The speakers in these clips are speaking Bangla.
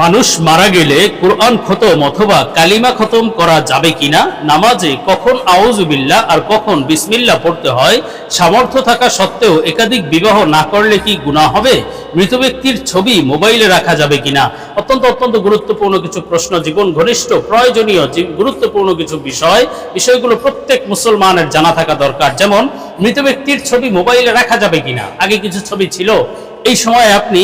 মানুষ মারা গেলে কোরআন খতম অথবা কালিমা খতম করা যাবে কিনা, নামাজে কখন আউজুবিল্লাহ আর কখন বিসমিল্লা পড়তে হয়, সামর্থ্য থাকা সত্ত্বেও একাধিক বিবাহ না করলে কি গুনাহ হবে? মৃত ব্যক্তির ছবি মোবাইলে রাখা যাবে কিনা? অত্যন্ত অত্যন্ত গুরুত্বপূর্ণ কিছু প্রশ্ন, জীবন ঘনিষ্ঠ, প্রয়োজনীয় গুরুত্বপূর্ণ কিছু বিষয়। বিষয়গুলো প্রত্যেক মুসলমানের জানা থাকা দরকার। যেমন, মৃত ব্যক্তির ছবি মোবাইলে রাখা যাবে কিনা? আগে কিছু ছবি ছিল এই সময় আপনি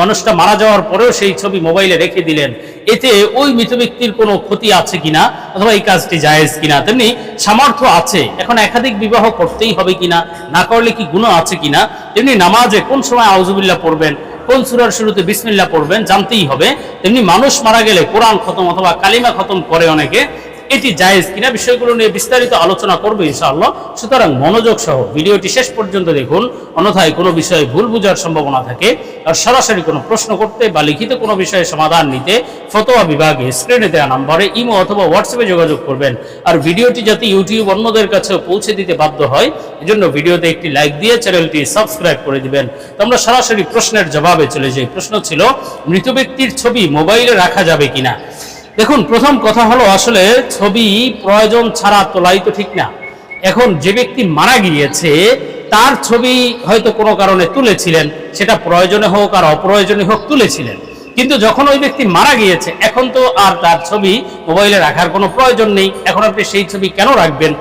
মানুষটা মারা যাওয়ার পরেও সেই ছবি মোবাইলে রেখে দিলেন। এতে ওই মৃত ব্যক্তির কোনো ক্ষতি আছে কিনা অথবা এই কাজটি জায়েজ কিনা? তেমনি সামর্থ্য আছে। এখন একাধিক বিবাহ করতেই হবে কিনা? না করলে কি গুণ আছে কিনা? তেমনি নামাজে কোন সময় আউজুবিল্লাহ পড়বেন? কোন সুরার শুরুতে বিসমিল্লাহ পড়বেন? জানতেই হবে। তেমনি মানুষ মারা গেলে কোরআন খতম অথবা কালিমা খতম করে অনেকে। এটি জায়েজ কিনা বিষয়গুলো নিয়ে বিস্তারিত আলোচনা করবে ইনশাআল্লাহ। সুতরাং মনোযোগ সহ ভিডিওটি শেষ পর্যন্ত দেখুন। অন্যথায় কোনো বিষয়ে ভুল বোঝার সম্ভাবনা থাকে আর সরাসরি কোনো প্রশ্ন করতে বা লিখিত কোনো বিষয়ে সমাধান নিতে ফতোয়া বিভাগে স্ক্রিনে দেওয়া নম্বরে ইমো অথবা হোয়াটসঅ্যাপে যোগাযোগ করবেন। আর ভিডিওটি যাতে ইউটিউব অন্যদের কাছেও পৌঁছে দিতে বাধ্য হয়, এজন্য ভিডিওতে একটি লাইক দিয়ে চ্যানেলটি সাবস্ক্রাইব করে দিবেন। তো আমরা সরাসরি প্রশ্নের জবাবে চলে যাই। প্রশ্ন ছিল, মৃত ব্যক্তির ছবি মোবাইলে রাখা যাবে কিনা? দেখুন, প্রথম কথা হলো আসলে ছবি প্রয়োজন ছাড়া তোলাই তো ঠিক না। এখন যে ব্যক্তি মারা গিয়েছে, তার ছবি হয়তো কোনো কারণে তুলেছিলেন, সেটা প্রয়োজনে হোক আর অপ্রয়োজনে হোক তুলেছিলেন। কিন্তু যখন ওই ব্যক্তি মারা গিয়েছে, এখন তো আর তার ছবি মোবাইলে রাখার কোনো প্রয়োজন নেই। এখন আপনি সেই ছবি কেন রাখবেন?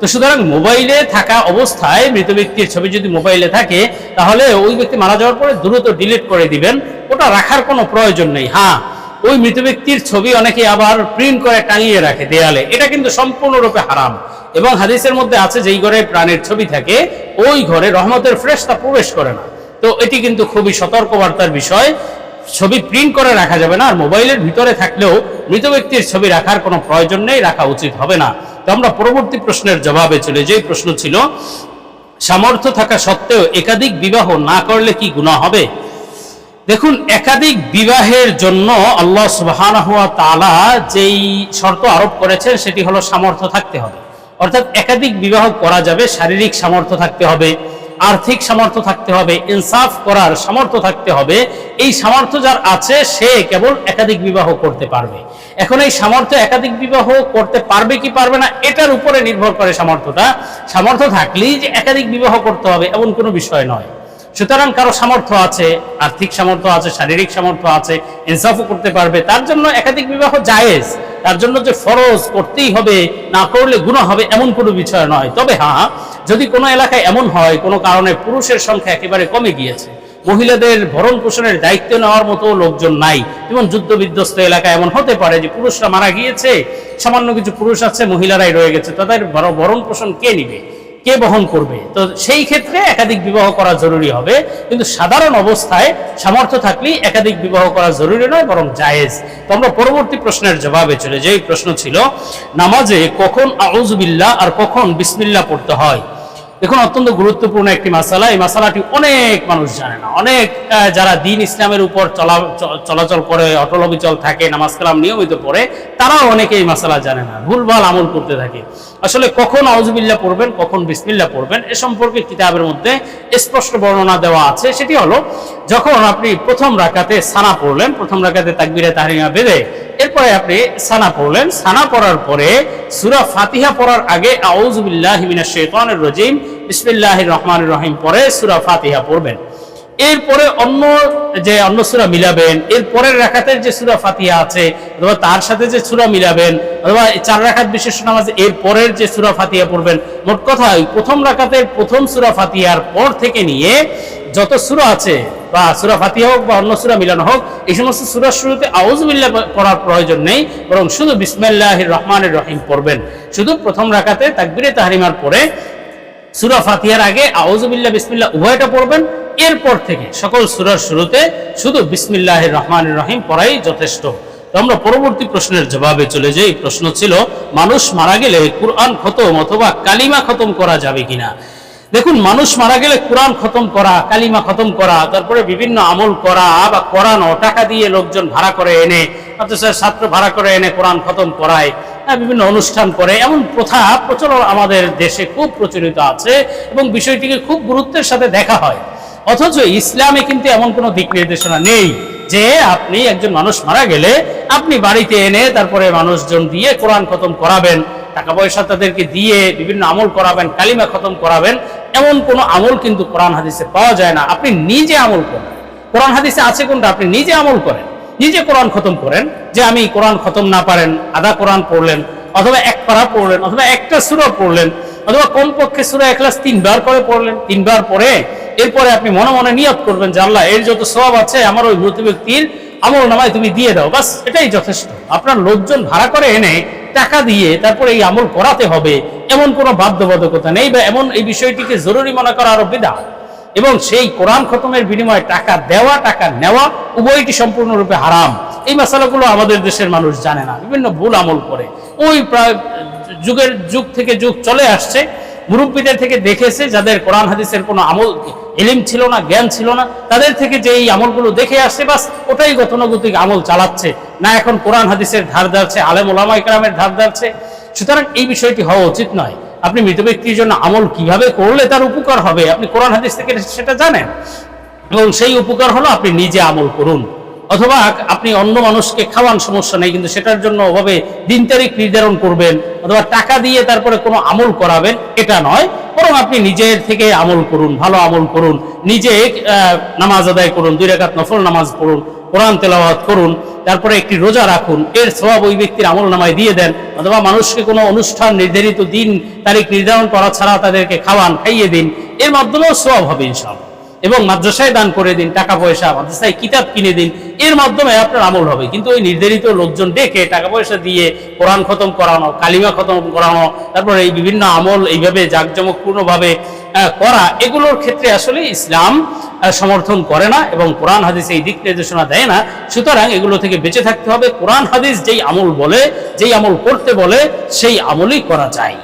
তো সুতরাং মোবাইলে থাকা অবস্থায় মৃত ব্যক্তির ছবি যদি মোবাইলে থাকে, তাহলে ওই ব্যক্তি মারা যাওয়ার পরে দ্রুত ডিলিট করে দিবেন। ওটা রাখার কোনো প্রয়োজন নেই। হ্যাঁ ওই মৃত ব্যক্তির ছবি অনেকে আবার প্রিন্ট করে টাঙিয়ে রাখে দেয়ালে। এটা কিন্তু সম্পূর্ণরূপে হারাম। এবং হাদিসের মধ্যে আছে, যেই ঘরে প্রাণের ছবি থাকে, ওই ঘরে রহমতের ফ্রেশতা প্রবেশ করে না। তো এটি কিন্তু খুবই সতর্কবার্তার বিষয়। ছবি প্রিন্ট করে রাখা যাবে না, আর মোবাইলের ভিতরে থাকলেও মৃত ব্যক্তির ছবি রাখার কোনো প্রয়োজন নেই, রাখা উচিত হবে না। তো আমরা পরবর্তী প্রশ্নের জবাবে চলে যেই। প্রশ্ন ছিল, সামর্থ্য থাকা সত্ত্বেও একাধিক বিবাহ না করলে কি গুনাহ হবে? দেখুন, একাধিক বিবাহের জন্য আল্লাহ তাআলা যেই শর্ত আরোপ করেছেন, সেটি হলো সামর্থ্য থাকতে হবে। অর্থাৎ একাধিক বিবাহ করা যাবে, শারীরিক সামর্থ্য থাকতে হবে, আর্থিক সামর্থ্য থাকতে হবে, ইনসাফ করার সামর্থ্য থাকতে হবে। এই সামর্থ্য যার আছে, সে কেবল একাধিক বিবাহ করতে পারবে। এখন এই সামর্থ্য একাধিক বিবাহ করতে পারবে কি পারবে না, এটার উপরে নির্ভর করে সামর্থ্যটা। সামর্থ্য থাকলেই যে একাধিক বিবাহ করতে হবে, এমন কোনো বিষয় নয়। সুতরাং কারও সামর্থ্য আছে, আর্থিক সামর্থ্য আছে, শারীরিক সামর্থ্য আছে, ইনসাফও করতে পারবে। তার জন্য একাধিক বিবাহ জায়েজ। তার জন্য যে ফরজ করতেই হবে, না করলে গুণা হবে এমন কোনো বিষয় নয়। তবে হ্যাঁ যদি কোনো এলাকায় এমন হয়, কোনো কারণে পুরুষের সংখ্যা একেবারে কমে গিয়েছে, মহিলাদের ভরণ পোষণের দায়িত্ব নেওয়ার মতো লোকজন নাই, যেমন যুদ্ধ বিধ্বস্ত এলাকা এমন হতে পারে যে পুরুষরা মারা গিয়েছে, সামান্য কিছু পুরুষ আছে, মহিলারাই রয়ে গেছে, তাদের ভর- ভরণ পোষণ কে নিবে? কে বহন করবে? তো সেই ক্ষেত্রে একাধিক বিবাহ করা জরুরি হবে। কিন্তু সাধারণ অবস্থায় সামর্থ্য থাকলেই একাধিক বিবাহ করা জরুরি নয়, বরং জায়েজ। তো আমরা পরবর্তী প্রশ্নের জবাবে চলে যাই। প্রশ্ন ছিল, নামাজে কখন আউজবিল্লা আর কখন বিসমিল্লা পড়তে হয়? দেখুন, অত্যন্ত গুরুত্বপূর্ণ একটি মাসালা। এই মাসালাটি অনেক মানুষ জানে না। অনেক যারা দিন ইসলামের উপর চলা চলাচল করে, অটল অবিচল থাকে, নামাজ কালাম নিয়মিত পড়ে, তারাও অনেকে এই মাসালা জানে না। ভুলভাল আমল করতে থাকে। আসলে কখন আউজবিল্লা পড়বেন, কখন বিসমিল্লাহ পড়বেন, এ সম্পর্কে কিতাবের মধ্যে স্পষ্ট বর্ণনা দেওয়া আছে। সেটি হলো, যখন আপনি প্রথম রাকাতে সানা পড়লেন, প্রথম রাকাতে তাকবিরে তাহরিমা বেঁধে এরপরে আপনি সানা পড়লেন। সানা পড়ার পরে সুরা ফাতিহা পড়ার আগে আউজুবিল্লাহ মিনা শাইতানির রজিম। বিসমিল্লাহির রহমান রহিম পরে সুরা ফাতিহা পড়বেন। এরপরে অন্য যে অন্য সুরা মিলাবেন এর পরের রাখাতের যে সুরা ফাতিয়া আছে, অথবা তার সাথে যে সুরা মিলাবেন, অথবা চার রাখাত বিশেষ নামাজ এর পরের যে সুরা ফাতিয়া পড়বেন, মোট কথা প্রথম রাখাতের প্রথম সুরা ফাতিহার পর থেকে নিয়ে যত সুরা আছে, বা সুরা ফাতিহা হোক বা অন্য সুরা মিলানো হোক, এই সমস্ত সুরার শুরুতে আউজবিল্লাহ পড়ার প্রয়োজন নেই, বরং শুধু বিসমিল্লাহির রহমানির রহিম পড়বেন। শুধু প্রথম রাখাতে তাকবিরে তাহারিমার পরে সুরা ফাতিয়ার আগে আউজুবিল্লাহ বিসমিল্লা উভয়টা পড়বেন এরপর থেকে সকল সুরার শুরুতে শুধু বিসমিল্লাহ রহমান রহিম পড়াই যথেষ্ট। আমরা পরবর্তী প্রশ্নের জবাবে চলে যাই। প্রশ্ন ছিল, মানুষ মারা গেলে কুরআন খতম অথবা কালিমা খতম করা যাবে কিনা? দেখুন, মানুষ মারা গেলে কোরআন খতম করা, কালিমা খতম করা, তারপরে বিভিন্ন আমল করা বা করানো টাকা দিয়ে লোকজন ভাড়া করে এনে, অথচ ছাত্র ভাড়া করে এনে কোরআন খতম করায় বিভিন্ন অনুষ্ঠান করে, এমন প্রথা প্রচলন আমাদের দেশে খুব প্রচলিত আছে এবং বিষয়টিকে খুব গুরুত্বের সাথে দেখা হয়। অথচ ইসলামে কিন্তু এমন কোনো দিক নির্দেশনা নেই যে আপনি একজন মানুষ মারা গেলে আপনি বাড়িতে এনে তারপরে মানুষজন দিয়ে কোরআন খতম করাবেন, টাকা পয়সা তাদেরকে দিয়ে বিভিন্ন আমল করাবেন, কালিমা খতম করাবেন, এমন কোনো আমল কিন্তু কোরআন হাদিসে পাওয়া যায় না। আপনি নিজে আমল করেন। কোরআন হাদিসে আছে কোনটা? আপনি নিজে আমল করেন। নিজে কোরআন খতম করেন যে আমি কোরআন খতম না পারেন, আধা কোরআন পড়লেন, অথবা এক পারা পড়লেন, অথবা একটা সুরা পড়লেন, অথবা কমপক্ষে সুরা এক ক্লাস তিনবার করে পড়লেন, তিনবার পরে এরপরে আপনি মনে মনে নিয়ত করবেন যে আল্লাহ, এর যত সব আছে, আমার ওই মৃত ব্যক্তির আমল নামায় তুমি দিয়ে দাও। বাস, এটাই যথেষ্ট। আপনার লোকজন ভাড়া করে এনে টাকা দিয়ে তারপরে এই আমল করাতে হবে, এমন কোনো বাধ্যবাধকতা নেই বা এমন এই বিষয়টিকে জরুরি মনে করা আরও বিদা এবং সেই কোরআন খতমের বিনিময়ে টাকা দেওয়া, টাকা নেওয়া উভয়টি সম্পূর্ণরূপে হারাম। এই মশালাগুলো আমাদের দেশের মানুষ জানে না, বিভিন্ন ভুল আমল করে। ওই প্রায় যুগের যুগ থেকে যুগ চলে আসছে, মুরব্বীদের থেকে দেখেছে যাদের কোরআন, হাদিসের কোনো আমল এলিম ছিল না, জ্ঞান ছিল না, তাদের থেকে যে এই আমলগুলো দেখে আসছে, বাস ওটাই গতানুগতিক আমল চালাচ্ছে। না এখন কোরআন হাদিসের ধার ধারছে, আলেম ওলামা ইকরামের ধার ধারছে। সুতরাং এই বিষয়টি হওয়া উচিত নয়। আপনি মৃত ব্যক্তির জন্য আমল কীভাবে করলে তার উপকার হবে? আপনি কোরআন হাদিস থেকে সেটা জানেন। এবং সেই উপকার হলো আপনি নিজে আমল করুন। অথবা আপনি অন্য মানুষকে খাওয়ান, সমস্যা নেই, কিন্তু সেটার জন্য ওভাবে দিন তারিখ নির্ধারণ করবেন, অথবা টাকা দিয়ে তারপরে কোনো আমল করাবেন, এটা নয়। বরং আপনি নিজের থেকে আমল করুন, ভালো আমল করুন, নিজে নামাজ আদায় করুন, দুই রেখাত নফল নামাজ পড়ুন, কোরআন তেলাওয়াত করুন, তারপরে একটি রোজা রাখুন, এর স্বভাব ওই ব্যক্তির আমল নামায় দিয়ে দেন, অথবা মানুষকে কোনো অনুষ্ঠান, নির্ধারিত দিন, তারিখ নির্ধারণ করা ছাড়া তাদেরকে খাওয়ান, খাইয়ে দিন, এর মাধ্যমেও স্বভাব হবে ইনশাআল্লাহ। এবং মাদ্রাসায় দান করে দিন, টাকা পয়সা, মাদ্রাসায় কিতাব কিনে দিন, এর মাধ্যমে আপনার আমল হবে। কিন্তু ওই নির্ধারিত লোকজন ডেকে টাকা পয়সা দিয়ে কোরআন খতম করানো, কালিমা খতম করানো, তারপরে এই বিভিন্ন আমল এইভাবে জাঁকজমকপূর্ণভাবে করা, এগুলোর ক্ষেত্রে আসলে ইসলাম সমর্থন করে না এবং কোরআন হাদিস এই দিক নির্দেশনা দেয় না। সুতরাং এগুলো থেকে বেঁচে থাকতে হবে। কোরআন হাদিস যেই আমল বলে, যেই আমল করতে বলে, সেই আমলই করা যায়।